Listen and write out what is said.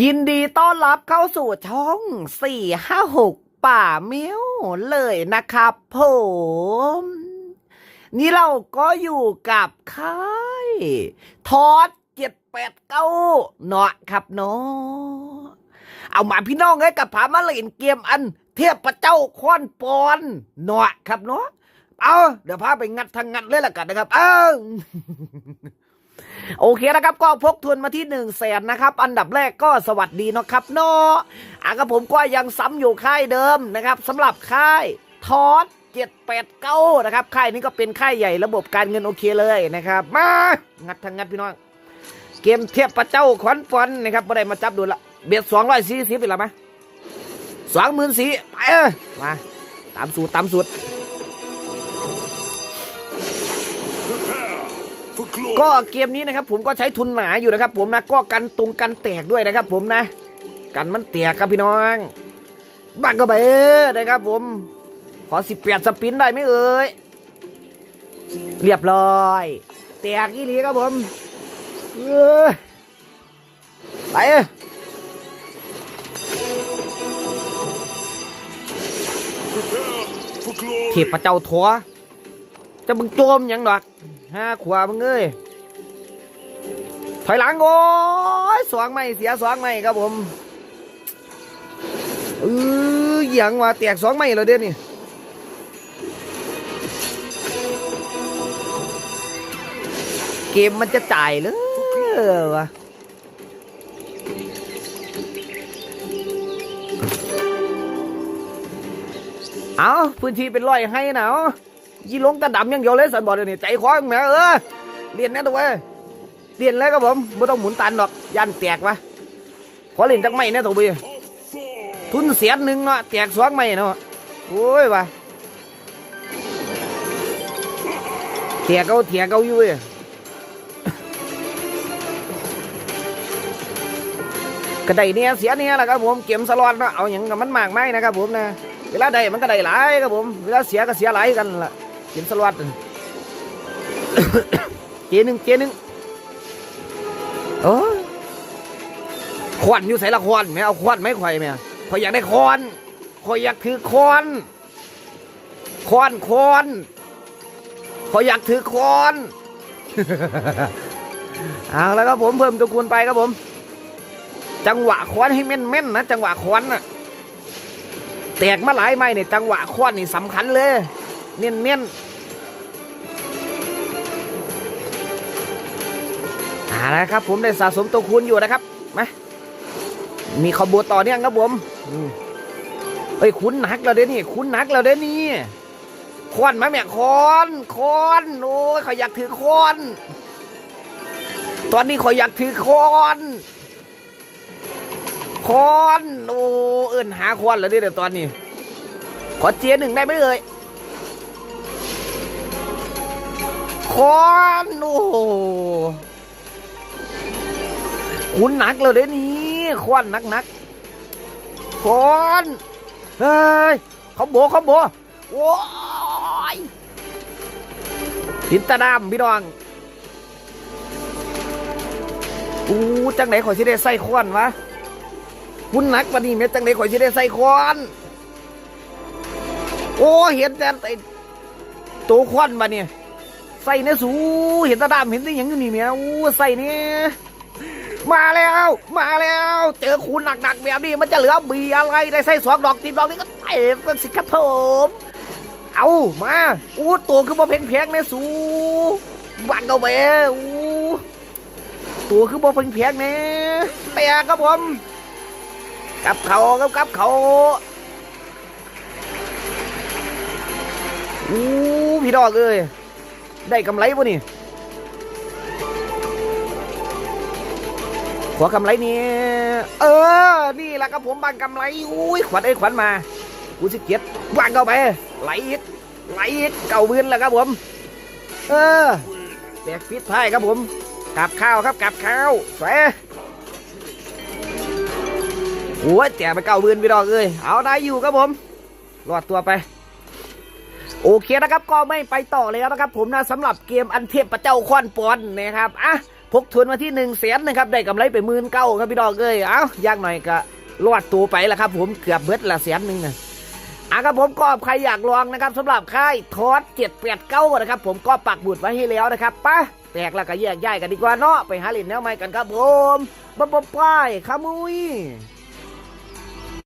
ยินดีต้อนรับเข้าสู่ช่องสี่ห้าหกป่าเมียวเลยนะครับผม นี่เราก็อยู่กับค่ายทอดเจ็ดแปดเก้าเนาะครับเนาะเอามาพี่น้องเอ้กับผามาเล่นเกมอัน เทพเจ้าคอนปอนเนาะครับเนาะเอาเดี๋ยวพาไปงัดทางงัดเลยละกันนะครับ เอ้า โอเคนะครับก็พกทุนมาที่หนึ่งแสนนะครับ อันดับแรกก็สวัสดีนะครับเนาะอะกับผมก็ยังซ้ำอยู่ค่ายเดิมนะครับสำหรับค่ายทอดเจ็ดแปดเก้านะครับค่ายนี้ก็เป็นค่ายใหญ่ระบบการเงินโอเคเลยนะครับ มางัดทางงัดพี่น้องเกมเทียบพระเจ้าขวัญฟอนนะครับไม่ได้มาจับดูละเบียดสองร้อยสี่สิบอีกแล้วไหมสองหมื่นสี่ไปเออมาตามสูตรตามสูตร ก็เกมนี้นะครับผมก็ใช้ทุนหนาอยู่นะครับ ผมนะก็กันตุงกันแตกด้วยนะครับ ผมนะ กันมันแตกครับพี่น้องบังก็ไปนะครับ ผม ขอสิบแปดสปินได้ไหมเอ่ยเรียบร้อยแตกอีหลีครับผมเออไปเอ้ย Prepare for glory. เทพเจ้าทัว จะมึงโจมยังดอกห้าขวามึงเอ้ยถอยหลังโอ้ยสวงไม่เสียสวงไม่ครับผมเออหยังว่าแตกสองไม่แล้วเดี๋ยวนี้เกมมันจะจ่ายเลยวะเอาพื้นที่เป็นร้อยให้หนาว ยี่ลงตาดำยังเดียวเลยสันบอกเดี๋ยวนี้ใจคว้างแม่เออเรียนนะตัวเว้ยเรียนแล้วครับผมไม่ต้องหมุนตันหรอกยันแตกวะขอเล่นจักไม่นะตัวเบียทุนเสียหนึ่งเนาะแตกสองไม่เนาะโอ้ยวะเถียเขาเถียเขาอยู่เว้ยกระไดเนี่ยเสียเนี่ยแหละครับผมเก็บสลอดเนาะเอาอย่างกับมันมากไหมนะครับผมนะเวลาใดมันก็ได้หลายครับผมเวลาเสียก็เสียหลายกันล่ะ ก็บสลอดเจนึงเจนึงโอ้ควันอยู่ใส่ละควันไหมเอาควันไหมข่อยไหมข่อยอยากได้ควอนข่อยอยากถือควอนควอนควอนข่อยอยากถือควอนเอาแล้วครับผมเพิ่มตัวคูณไปครับผม จังหวะควันให้แม่นๆนะจังหวะควันน่ะแตกมาหลายไม้เนี่ยจังหวะควันนี่สำคัญเลย เน้นๆเอาละครับผมได้สะสมตัวคูณอยู่นะครับมามีขบวนต่อเนี่ยครับผมเฮ้ยคุณหนักแล้วเด้นี่คุณหนักแล้วเด้นี่คอนไหมแม่คอนคอนโอ้ยเขาอยากถือคอน ตอนนี้เขาอยากถือคอนคอนโอ้เอินหาคอนแล้วเดี๋ยวตอนนี้ ขอเจียหนึ่งได้ไหมเอ่ย คอนโอ้คุณหนักเลยเดี๋ยวนี้คอนหนักหนักคอนเฮ้ยเขาโบเขาโบโอ้ยหินตาดำพี่น้องอู้จังไหนข่อยสิได้ใส่คอนวะคุณนักปานนี้เม็ดจังไดข่อยสิได้ใส่ควนโอ้เห็นแต่ตัวควันมาเนี่ย ใส่เนี่ยสูเห็นตาดำเห็นได้ยังอยู่นี่เมียอู้ใส่เนี่ยมาแล้ว มาแล้ว เจอคูณหนักๆแบบนี้มันจะเหลือบีอะไรได้ใส่สองดอกตีดอกนี้ก็เตะกันสิครับผมเอามาอู้ตัวคือบ่เพ่งแพงเนี่ยสูบังเอาไปอู้ตัวคือบ่เพ่งแพงเนี่ยแตกครับผมกับเขากับกับเขาอู้พี่ดอกเอ้ย ได้กำไรป่นี่ ขอกำไรนี่เออ นี่แหละครับผมบางกำไร อุ้ยขวัญเอ้ยขวัญมา กูสิเกียรวางเข้าไป ไหลอีกไหลอีกเก่าบืนแล้วครับผม เออแบกฟิตไทยครับผมกับข้าวครับกับข้าวแสโอ้ยแจกไปเก้าหมื่นพี่ดอกเอ้ยเอาได้อยู่ครับผมรอดตัวไป โอเคนะครับก็ไม่ไปต่อแล้วนะครับ ผมนะสำหรับเกมอันเทพพระเจ้าควันปอนนะครับอะพกทุนมาที่หนึ่งแสนนะครับได้กำไรไปหมื่นเก้าครับพี่ดอกเอ้ยเอ้ายากหน่อยก็รอดตัวไปแล้วครับ ผมเกือบเบิดละแสนหนึ่งนะอะครับผมก็ใครอยากลองนะครับสำหรับค่ายทอดเจ็ดแปดเก้านะครับ ผมก็ปักบุดไว้ให้แล้วนะครับปะแตกแล้วก็แยกย้ายกันดีกว่าเนาะไปหาเล่นแนวใหม่กันครับผมบ๊ายบายขมุย